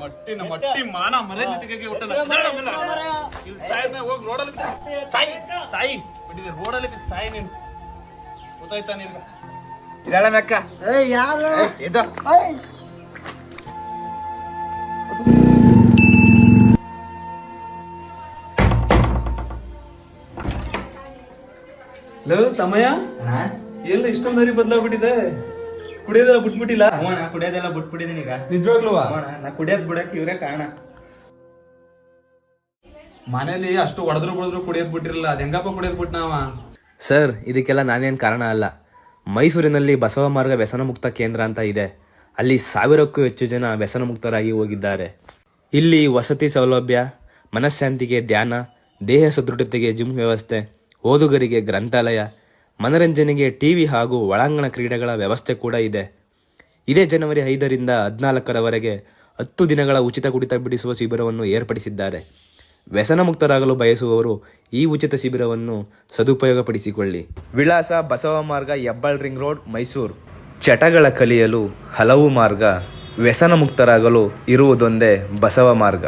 ಮಟ್ಟಿನ ಮಟ್ಟಿ ಮಾನ ಮನೆ ಜೊತೆಗೆ ಹುಟ್ಟಲ್ಲ. ಇಲ್ಲಿ ಸಾಯ್ನ ಹೋಗಿ ರೋಡಲ್ಲಿ ಸಾಯಿ ಸಾಯಿ. ಬಿಟ್ಟಿದೆ ರೋಡಲ್ಲಿ ಸಾಯಿ ನೀನು. ಗೊತ್ತಾಯ್ತಾ ನಿನ್ಗೆ? ಮೆಕ್ಕ ಇದು ತಮ್ಮಯ್ಯ. ಎಲ್ಲ ಇಷ್ಟೊಂದು ಹರಿ ಬದಲಾಗ್ಬಿಟ್ಟಿದೆ. ಕುಡಿಯೋದೆಲ್ಲ ಬಿಟ್ಬಿಟ್ಟಿಲ್ಲ. ಅವಣ ಕುಡಿಯೋದೆಲ್ಲ ಬಿಟ್ಬಿಟ್ಟಿದೀನಿ ಈಗ. ನಿಜವಾಗ್ಲೂ ಅವಣ ನಾ ಕುಡಿಯೋದ್ ಬಿಡಕ್ ಇವ್ರೇ ಕಾರಣ. ಮನೇಲಿ ಅಷ್ಟು ಹೊಡೆದ್ರು ಕುಡಿದ್ರು ಕುಡಿಯೋದ್ ಬಿಟ್ಟಿರಲ್ಲ ಅದ್ ಹೆಂಗಪ್ಪ ಕುಡಿಯೋದ್ ಬಿಟ್ ನಾವ ಸರ್ ಇದಕ್ಕೆಲ್ಲ ನಾನೇನ್ ಕಾರಣ ಅಲ್ಲ. ಮೈಸೂರಿನಲ್ಲಿ ಬಸವ ಮಾರ್ಗ ವ್ಯಸನ ಮುಕ್ತ ಕೇಂದ್ರ ಅಂತ ಇದೆ. ಅಲ್ಲಿ ಸಾವಿರಕ್ಕೂ ಹೆಚ್ಚು ಜನ ವ್ಯಸನ ಮುಕ್ತರಾಗಿ ಹೋಗಿದ್ದಾರೆ. ಇಲ್ಲಿ ವಸತಿ ಸೌಲಭ್ಯ ಮನಃಶಾಂತಿಗೆ ಧ್ಯಾನ ದೇಹ ಸದೃಢತೆಗೆ ಜಿಮ್ ವ್ಯವಸ್ಥೆ ಓದುಗರಿಗೆ ಗ್ರಂಥಾಲಯ ಮನರಂಜನೆಗೆ ಟಿವಿ ಹಾಗೂ ಒಳಾಂಗಣ ಕ್ರೀಡೆಗಳ ವ್ಯವಸ್ಥೆ ಕೂಡ ಇದೆ. ಇದೇ ಜನವರಿ ಐದರಿಂದ ಹದಿನಾಲ್ಕರವರೆಗೆ ಹತ್ತು ದಿನಗಳ ಉಚಿತ ಕುಡಿತ ಬಿಡಿಸುವ ಶಿಬಿರವನ್ನು ಏರ್ಪಡಿಸಿದ್ದಾರೆ. ವ್ಯಸನ ಮುಕ್ತರಾಗಲು ಬಯಸುವವರು ಈ ಉಚಿತ ಶಿಬಿರವನ್ನು ಸದುಪಯೋಗಪಡಿಸಿಕೊಳ್ಳಿ. ವಿಳಾಸ ಬಸವ ಮಾರ್ಗ ಹೆಬ್ಬಾಳ್ ರಿಂಗ್ ರೋಡ್, ಮೈಸೂರು. ಚಟಗಳ ಕಲಿಯಲು ಹಲವು ಮಾರ್ಗ ವ್ಯಸನ ಮುಕ್ತರಾಗಲು ಇರುವುದೊಂದೇ ಬಸವ ಮಾರ್ಗ.